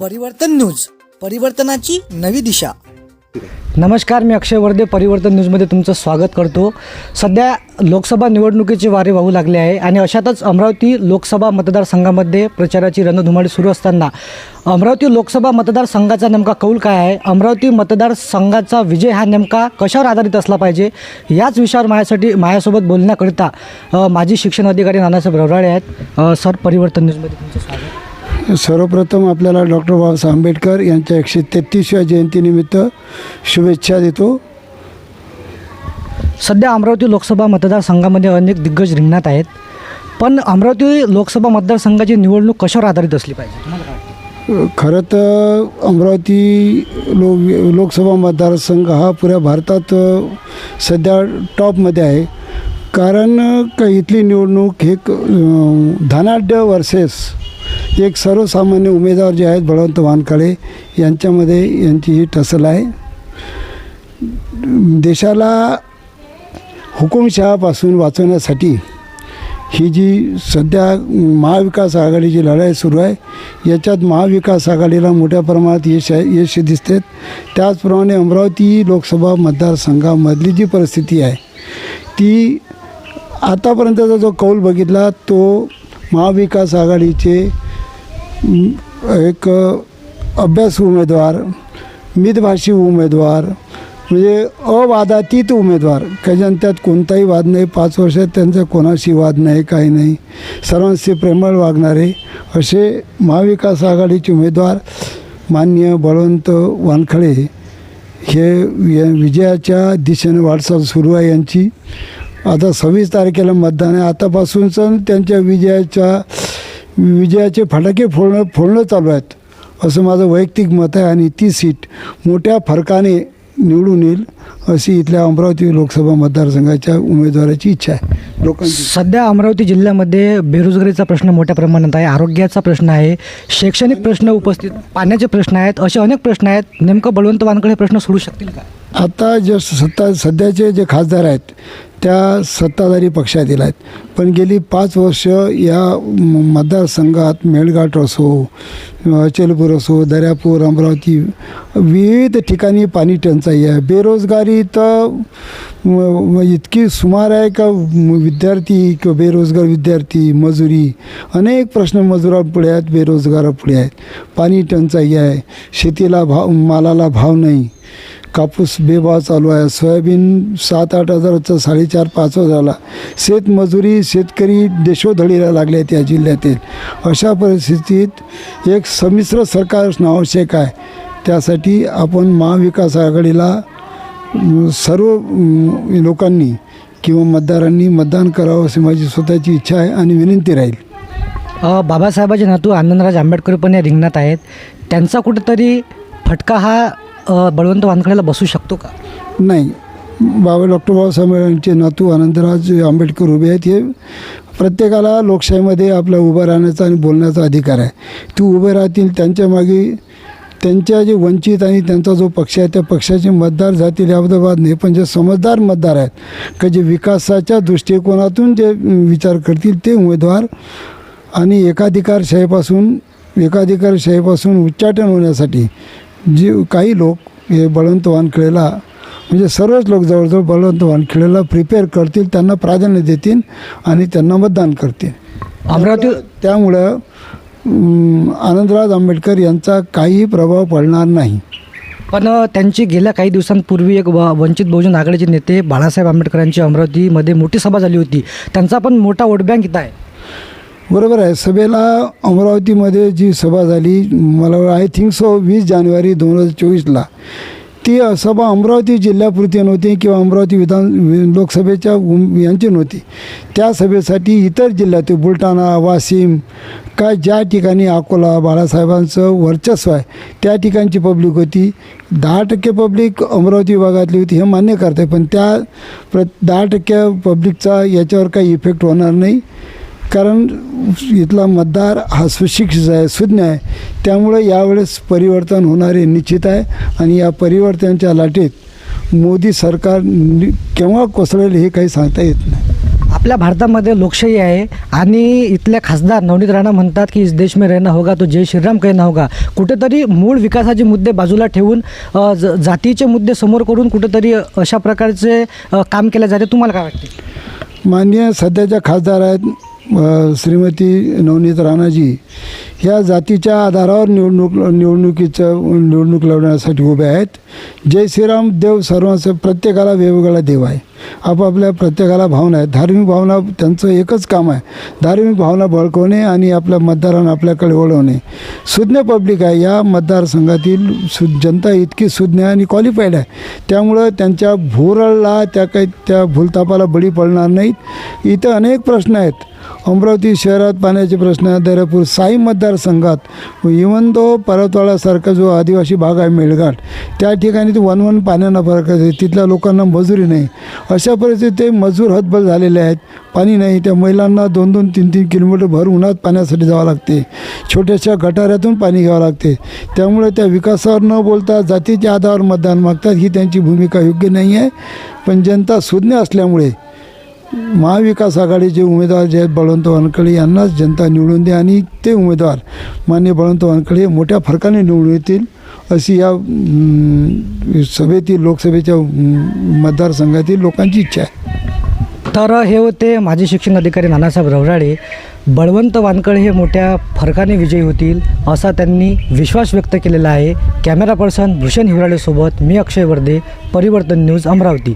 परिवर्तन न्यूज परिवर्तनाची नवी दिशा. नमस्कार मी अक्षय वर्धे परिवर्तन न्यूजमध्ये तुमचं स्वागत करतो. सध्या लोकसभा निवडणुकीचे वारे वाहू लागले आहे आणि अशातच अमरावती लोकसभा मतदारसंघामध्ये प्रचाराची रणधुमाळी सुरू असताना अमरावती लोकसभा मतदारसंघाचा नेमका कौल काय आहे? अमरावती मतदारसंघाचा विजय हा नेमका कशावर आधारित असला पाहिजे? याच विषयावर माझ्यासाठी माझ्यासोबत बोलण्याकरिता माजी शिक्षण अधिकारी नानासाहेब रवराळे आहेत. सर परिवर्तन न्यूजमध्ये तुमचं स्वागत. सर्वप्रथम आपल्याला डॉक्टर बाबासाहेब आंबेडकर यांच्या एकशे तेहतीसव्या जयंतीनिमित्त शुभेच्छा देतो. सध्या अमरावती लोकसभा मतदारसंघामध्ये अनेक दिग्गज रिंगणात आहेत. पण अमरावती लोकसभा मतदारसंघाची निवडणूक कशावर आधारित असली पाहिजे? खरं तर अमरावती लो लोकसभा मतदारसंघ हा पुऱ्या भारतात सध्या टॉपमध्ये आहे. कारण का इथली निवडणूक हे धनाढ्य वर्सेस एक सर्वसामान्य उमेदवार जे आहेत बळवंत वानखळे यांच्यामध्ये यांची ही टसल आहे. देशाला हुकुमशहापासून वाचवण्यासाठी ही जी सध्या महाविकास आघाडीची लढाई सुरू आहे याच्यात महाविकास आघाडीला मोठ्या प्रमाणात यश आहे यश दिसते त्याचप्रमाणे अमरावती लोकसभा मतदारसंघामधली जी परिस्थिती आहे ती आतापर्यंतचा जो कौल बघितला तो महाविकास आघाडीचे एक अभ्यास उमेदवार मितभाषी उमेदवार म्हणजे अवादातीत उमेदवार. काही त्यात कोणताही वाद नाही पाच वर्षात त्यांचा कोणाशी वाद नाही काही नाही. सर्वांशी प्रेमळ वागणारे असे महाविकास आघाडीचे उमेदवार मान्य बळवंत वानखळे हे विजयाच्या दिशेने वाटचाल सुरू आहे यांची. आता सव्वीस तारखेला मतदान आहे. आतापासूनच त्यांच्या विजयाच्या विजयाचे फटाके फोडणं फोडणं चालू आहेत. असं माझं वैयक्तिक मत आहे आणि ती सीट मोठ्या फरकाने निवडून येईल अशी इथल्या अमरावती लोकसभा मतदारसंघाच्या उमेदवाराची इच्छा आहे. लोकांची. सध्या अमरावती जिल्ह्यामध्ये बेरोजगारीचा प्रश्न मोठ्या प्रमाणात आहे आरोग्याचा प्रश्न आहे शैक्षणिक प्रश्न उपस्थित पाण्याचे प्रश्न आहेत असे अनेक प्रश्न आहेत. नेमकं बळवंत वानकडे हे प्रश्न सोडू शकतील का? आता जे सत्ता सध्याचे जे खासदार आहेत त्या सत्ताधारी पक्षातील आहेत. पण गेली पाच वर्ष या मतदारसंघात मेळघाट असो अचलपूर असो दर्यापूर अमरावती विविध ठिकाणी पाणी टंचाई आहे. बेरोजगारी तर इतकी सुमार आहे का विद्यार्थी किंवा बेरोजगार विद्यार्थी मजुरी? अनेक प्रश्न मजुरापुढे आहेत बेरोजगारापुढे आहेत. पाणी टंचाई आहे शेतीला भाव मालाला भाव नाही. कापूस बेभाव चालू आहे. सोयाबीन सात आठ हजाराचा साडेचार पाच झाला शेतमजुरी शेतकरी देशोधडीला लागले आहेत या जिल्ह्यातील. अशा परिस्थितीत एक संमिश्र सरकार असणं आवश्यक आहे. त्यासाठी आपण महाविकास आघाडीला सर्व लोकांनी किंवा मतदारांनी मतदान करावं अशी माझी स्वतःची इच्छा आहे आणि विनंती राहील. बाबासाहेबाचे नातू आनंदराज आंबेडकर पण या रिंगणात आहेत. त्यांचा कुठेतरी फटका हा बळवंत वानखडेला बसू शकतो का? नाही. बाबा डॉक्टर बाबासाहेब यांचे नातू आनंदराज आंबेडकर उभे आहेत. हे प्रत्येकाला लोकशाहीमध्ये आपला उभं राहण्याचा आणि बोलण्याचा अधिकार आहे. ते उभे राहतील त्यांच्या मागे त्यांच्या जे वंचित आणि त्यांचा जो पक्ष आहे त्या पक्षाचे मतदार जातील याबद्दल नाही. पण जे समजदार मतदार आहेत का जे विकासाच्या दृष्टिकोनातून जे विचार करतील ते उमेदवार आणि एकाधिकारशाहीपासून एकाधिकारशाहीपासून उच्चाटन होण्यासाठी जे काही लोक हे बळवंत वानखेडेला म्हणजे सर्वच लोक जवळजवळ बळवंत वानखेडेला प्रिपेअर करतील त्यांना प्राधान्य देतील आणि त्यांना मतदान करतील. अमरावती त्यामुळं आनंदराज आंबेडकर यांचा काही प्रभाव पडणार नाही. पण त्यांची गेल्या काही दिवसांपूर्वी एक व वंचित बहुजन आघाडीचे नेते बाळासाहेब आंबेडकरांची अमरावतीमध्ये मोठी सभा झाली होती. त्यांचा पण मोठा वोट बँक इथं आहे. बरोबर आहे. सभेला अमरावतीमध्ये जी सभा झाली मला आय थिंक सो वीस जानेवारी दोन हजार चोवीसला. ती सभा अमरावती जिल्ह्यापुरती नव्हती किंवा अमरावती विधान लोकसभेच्या यांची नव्हती. त्या सभेसाठी इतर जिल्ह्यात बुलढाणा वाशिम काय ज्या ठिकाणी अकोला बाळासाहेबांचं वर्चस्व आहे त्या ठिकाणची पब्लिक होती. दहा टक्के पब्लिक अमरावती विभागातली होती हे मान्य करते पण त्या प्र दहा टक्के पब्लिकचा याच्यावर काही इफेक्ट होणार नाही. कारण इथला मतदार हा सुशिक्षित आहे सुज्ञ आहे. त्यामुळे यावेळेस परिवर्तन होणारे निश्चित आहे. आणि या परिवर्तनाच्या लाटेत मोदी सरकार केव्हा कोसळेल हे काही सांगता येत नाही. आपल्या भारतामध्ये लोकशाही आहे आणि इथले खासदार नवनीत राणा म्हणतात की इस देश में रहना होगा तो जय श्रीराम कहना होगा. कुठेतरी मूळ विकासाचे मुद्दे बाजूला ठेवून जातीचे मुद्दे समोर करून कुठेतरी अशा प्रकारचे काम केले जाते. तुम्हाला काय वाटते? माननीय सध्याच्या खासदार आहेत श्रीमती नवनीत राणाजी ह्या जातीच्या आधारावर निवडणूक निवडणुकीचं निवडणूक लढवण्यासाठी उभे आहेत. जय श्रीराम देव सर्वांचं प्रत्येकाला वेगवेगळा देव आहे. आपापल्या प्रत्येकाला भावना आहेत. धार्मिक भावना त्यांचं एकच काम आहे. धार्मिक भावना बळकवणे आणि आपल्या मतदारांना आपल्याकडे वळवणे. सुज्ञ पब्लिक आहे. या मतदारसंघातील सु जनता इतकी सुज्ञ आणि क्वालिफाईड आहे. त्यामुळं त्यांच्या भोरळला त्या काही त्या भूलतापाला बळी पडणार नाहीत. इथं अनेक प्रश्न आहेत. अमरावती शहरात पाण्याचे प्रश्न आहे दर्यापूर साई मतदारसंघात इवन तो परतवाडासारखा जो आदिवासी भाग आहे मेळघाट त्या ठिकाणी ते वन वन पाण्यानं फरक आहे. तिथल्या लोकांना मजुरी नाही. अशा परिस्थितीत ते मजूर हतबल झालेले आहेत. पाणी नाही. त्या महिलांना दोन दोन तीन तीन किलोमीटर भर उन्हात पाण्यासाठी जावं लागते. छोट्याशा गटाऱ्यातून पाणी घ्यावं लागते. त्यामुळे त्या विकासावर न बोलता जातीच्या आधारावर मतदान मागतात. ही त्यांची भूमिका योग्य नाही आहे. पण जनता सुज्ञ असल्यामुळे महाविकास आघाडीचे उमेदवार जे आहेत बळवंत वानखळे यांनाच जनता निवडून दे आणि ते उमेदवार मान्य बळवंत वानखळे मोठ्या फरकाने निवडून येतील अशी या सभेतील लोकसभेच्या मतदारसंघातील लोकांची इच्छा आहे. तर हे होते माजी शिक्षण अधिकारी नानासाहेब रवराळे बळवंत वानकळे हे मोठ्या फरकाने विजयी होतील असा त्यांनी विश्वास व्यक्त केलेला आहे. कॅमेरा पर्सन भूषण हिवराळेसोबत मी अक्षय वर्धे परिवर्तन न्यूज अमरावती.